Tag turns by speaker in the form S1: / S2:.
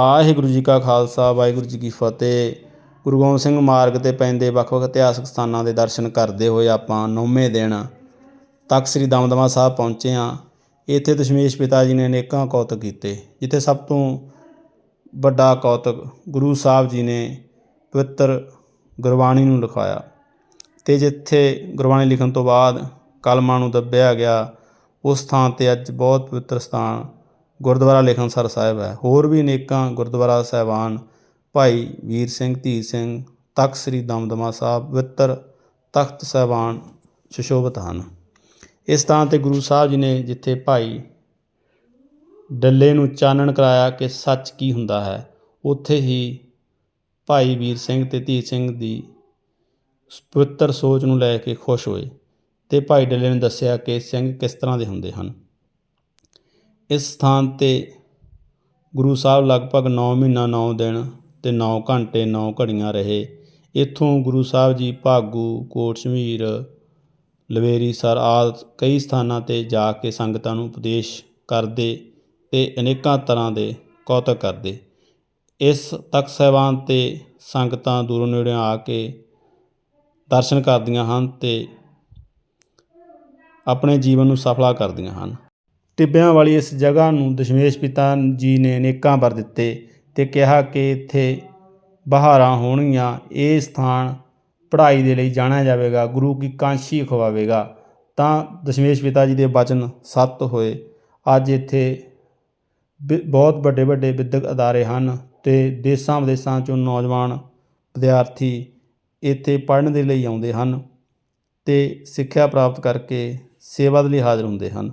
S1: ਵਾਹਿਗੁਰੂ ਜੀ ਕਾ ਖਾਲਸਾ, ਵਾਹਿਗੁਰੂ ਜੀ ਕੀ ਫਤਿਹ। ਗੁਰੂ ਗੋਬਿੰਦ ਸਿੰਘ ਮਾਰਗ ਤੇ ਪੈਂਦੇ ਵੱਖ-ਵੱਖ ਇਤਿਹਾਸਕ ਸਥਾਨਾਂ ਦੇ ਦਰਸ਼ਨ ਕਰਦੇ ਹੋਏ ਆਪਾਂ ਨੌਵੇਂ ਦਿਨ ਤਖਤ ਸ੍ਰੀ ਦਮਦਮਾ ਸਾਹਿਬ ਪਹੁੰਚੇ ਹਾਂ। ਇੱਥੇ ਦਸ਼ਮੇਸ਼ ਪਿਤਾ ਜੀ ਨੇ ਅਨੇਕਾਂ ਕੌਤਕ ਕੀਤੇ, ਜਿੱਥੇ ਸਭ ਤੋਂ ਵੱਡਾ ਕੌਤਕ ਗੁਰੂ ਸਾਹਿਬ ਜੀ ਨੇ ਪਵਿੱਤਰ ਗੁਰਬਾਣੀ ਨੂੰ ਲਿਖਾਇਆ ਤੇ ਜਿੱਥੇ ਗੁਰਬਾਣੀ ਲਿਖਣ ਤੋਂ ਬਾਅਦ ਕਲਮਾਂ ਨੂੰ ਦੱਬਿਆ ਗਿਆ, ਉਸ ਥਾਂ ਤੇ ਅੱਜ ਬਹੁਤ ਪਵਿੱਤਰ ਸਥਾਨ ਗੁਰਦੁਆਰਾ ਲੇਖਨਸਰ ਸਾਹਿਬ ਹੈ। ਹੋਰ ਵੀ ਅਨੇਕਾਂ ਗੁਰਦੁਆਰਾ ਸਾਹਿਬਾਨ ਭਾਈ ਵੀਰ ਸਿੰਘ, ਧੀ ਸਿੰਘ, ਤਖਤ ਸ੍ਰੀ ਦਮਦਮਾ ਸਾਹਿਬ ਪਵਿੱਤਰ ਤਖਤ ਸਾਹਿਬਾਨ ਸੁਸ਼ੋਭਿਤ ਹਨ। ਇਸ ਥਾਂ ਤੇ ਗੁਰੂ ਸਾਹਿਬ ਜੀ ਨੇ ਜਿੱਥੇ ਭਾਈ ਡੱਲੇ ਨੂੰ ਚਾਨਣ ਕਰਾਇਆ ਕਿ ਸੱਚ ਕੀ ਹੁੰਦਾ ਹੈ, ਉੱਥੇ ਹੀ ਭਾਈ ਵੀਰ ਸਿੰਘ ਤੇ ਧੀ ਸਿੰਘ ਦੀ ਪਵਿੱਤਰ ਸੋਚ ਨੂੰ ਲੈ ਕੇ ਖੁਸ਼ ਹੋਏ ਤੇ ਭਾਈ ਡੱਲੇ ਨੇ ਦੱਸਿਆ ਕਿ ਸਿੰਘ ਕਿਸ ਤਰ੍ਹਾਂ ਦੇ ਹੁੰਦੇ ਹਨ। ਇਸ ਸਥਾਨ ਤੇ ਗੁਰੂ ਸਾਹਿਬ ਲਗਭਗ ਨੌ ਮਹੀਨਾ, ਨੌ ਦਿਨ ਅਤੇ ਨੌ ਘੰਟੇ, ਨੌ ਘੜੀਆਂ ਰਹੇ। ਇੱਥੋਂ ਗੁਰੂ ਸਾਹਿਬ ਜੀ, ਭਾਗੂ ਕੋਟ ਸ਼ਮੀਰ ਲਵੇਰੀ, ਸਰ ਆਦਿ ਕਈ ਸਥਾਨਾਂ ਤੇ ਜਾ ਕੇ ਸੰਗਤਾਂ ਨੂੰ ਉਪਦੇਸ਼ ਕਰਦੇ ਅਤੇ ਅਨੇਕਾਂ ਤਰ੍ਹਾਂ ਦੇ ਕੌਤਕ ਕਰਦੇ। ਇਸ ਤਖਤ ਸਾਹਿਬਾਨ ਤੇ ਸੰਗਤਾਂ ਦੂਰੋਂ ਨੇੜਿਓਂ ਆ ਕੇ ਦਰਸ਼ਨ ਕਰਦੀਆਂ ਹਨ ਅਤੇ ਆਪਣੇ ਜੀਵਨ ਨੂੰ ਸਫਲਾ ਕਰਦੀਆਂ ਹਨ। ਟਿੱਬਿਆਂ ਵਾਲੀ ਇਸ ਜਗ੍ਹਾ ਨੂੰ ਦਸ਼ਮੇਸ਼ ਪਿਤਾ ਜੀ ਨੇ ਅਨੇਕਾਂ ਵਰ ਦਿੱਤੇ ਤੇ ਕਿਹਾ ਕਿ ਇੱਥੇ ਬਹਾਰਾਂ ਹੋਣਗੀਆਂ, ਇਹ ਸਥਾਨ ਪੜ੍ਹਾਈ ਦੇ ਲਈ ਜਾਣਿਆ ਜਾਵੇਗਾ, ਗੁਰੂ ਕੀ ਕਾਂਸ਼ੀ ਖਵਾਵੇਗਾ। ਤਾਂ ਦਸ਼ਮੇਸ਼ ਪਿਤਾ ਜੀ ਦੇ ਬਚਨ ਸੱਤ ਹੋਏ। ਅੱਜ ਇੱਥੇ ਵਿ- ਬਹੁਤ ਵੱਡੇ ਵੱਡੇ ਵਿਦਿਅਕ ਅਦਾਰੇ ਹਨ ਤੇ ਦੇਸਾਂ ਵਿਦੇਸਾਂ ਚੋਂ ਨੌਜਵਾਨ ਵਿਦਿਆਰਥੀ ਇੱਥੇ ਪੜ੍ਹਨ ਦੇ ਲਈ ਆਉਂਦੇ ਹਨ ਤੇ ਸਿੱਖਿਆ ਪ੍ਰਾਪਤ ਕਰਕੇ ਸੇਵਾ ਦੇ ਲਈ ਹਾਜ਼ਰ ਹੁੰਦੇ ਹਨ।